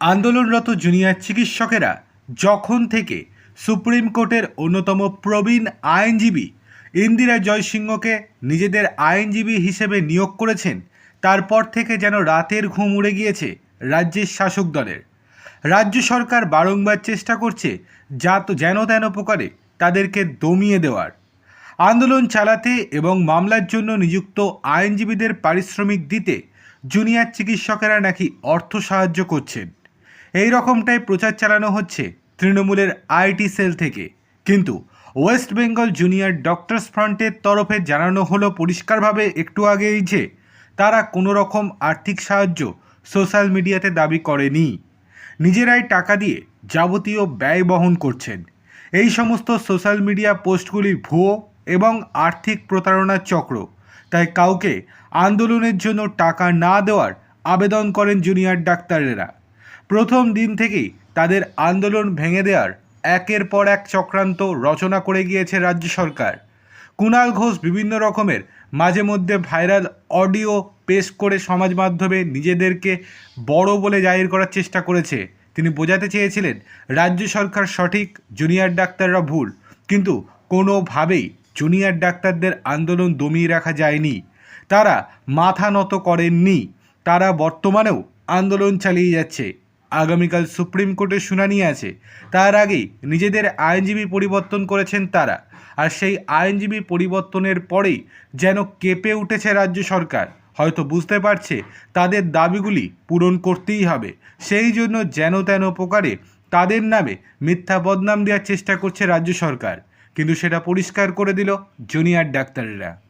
আন্দোলনরত জুনিয়র চিকিৎসকেরা যখন থেকে সুপ্রিম কোর্টের অন্যতম প্রবীণ আইনজীবী ইন্দিরা জয়সিংহকে নিজেদের আইনজীবী হিসেবে নিয়োগ করেছেন, তারপর থেকে যেন রাতের ঘুম উড়ে গিয়েছে রাজ্যের শাসক দলের। রাজ্য সরকার বারংবার চেষ্টা করছে যা তো যেন তেন প্রকারে তাদেরকে দমিয়ে দেওয়ার। আন্দোলন চালাতে এবং মামলার জন্য নিযুক্ত আইনজীবীদের পারিশ্রমিক দিতে জুনিয়র চিকিৎসকেরা নাকি অর্থ সাহায্য করছেন। এই রকমটাই প্রচার চালানো হচ্ছে তৃণমূলের আইটি সেল থেকে। কিন্তু ওয়েস্ট বেঙ্গল জুনিয়র ডক্টরস ফ্রন্টের তরফে জানানো হলো পরিষ্কারভাবে একটু আগেই যে, তারা কোনো রকম আর্থিক সাহায্য সোশ্যাল মিডিয়াতে দাবি করেনি। নিজেরাই টাকা দিয়ে যাবতীয় ব্যয় বহন করছেন। এই সমস্ত সোশ্যাল মিডিয়া পোস্টগুলি ভুয়ো এবং আর্থিক প্রতারণার চক্র। তাই কাউকে আন্দোলনের জন্য টাকা না দেওয়ার আবেদন করেন জুনিয়র ডাক্তারেরা। প্রথম দিন থেকেই তাদের আন্দোলন ভেঙে দেওয়ার একের পর এক চক্রান্ত রচনা করে গিয়েছে রাজ্য সরকার। কুণাল ঘোষ বিভিন্ন রকমের মাঝে মধ্যে ভাইরাল অডিও পেশ করে সমাজ মাধ্যমে নিজেদেরকে বড় বলে জাহির করার চেষ্টা করেছে। তিনি বোঝাতে চেয়েছিলেন, রাজ্য সরকার সঠিক জুনিয়র ডাক্তাররা ভুল, কিন্তু কোনোভাবেই জুনিয়র ডাক্তারদের আন্দোলন দমিয়ে রাখা যায়নি। তারা মাথা নত করেননি, তারা বর্তমানেও আন্দোলন চালিয়ে যাচ্ছে। আগামীকাল সুপ্রিম কোর্টের শুনানি আছে। তার আগেই নিজেদের আইনজীবী পরিবর্তন করেছেন তারা। আর সেই আইনজীবী পরিবর্তনের পরেই যেন কেঁপে উঠেছে রাজ্য সরকার। হয়তো বুঝতে পারছে, তাদের দাবিগুলি পূরণ করতেই হবে। সেই জন্য যেন তেন প্রকারে তাদের নামে মিথ্যা বদনাম দেওয়ার চেষ্টা করছে রাজ্য সরকার। কিন্তু সেটা পরিষ্কার করে দিল জুনিয়র ডাক্তারেরা।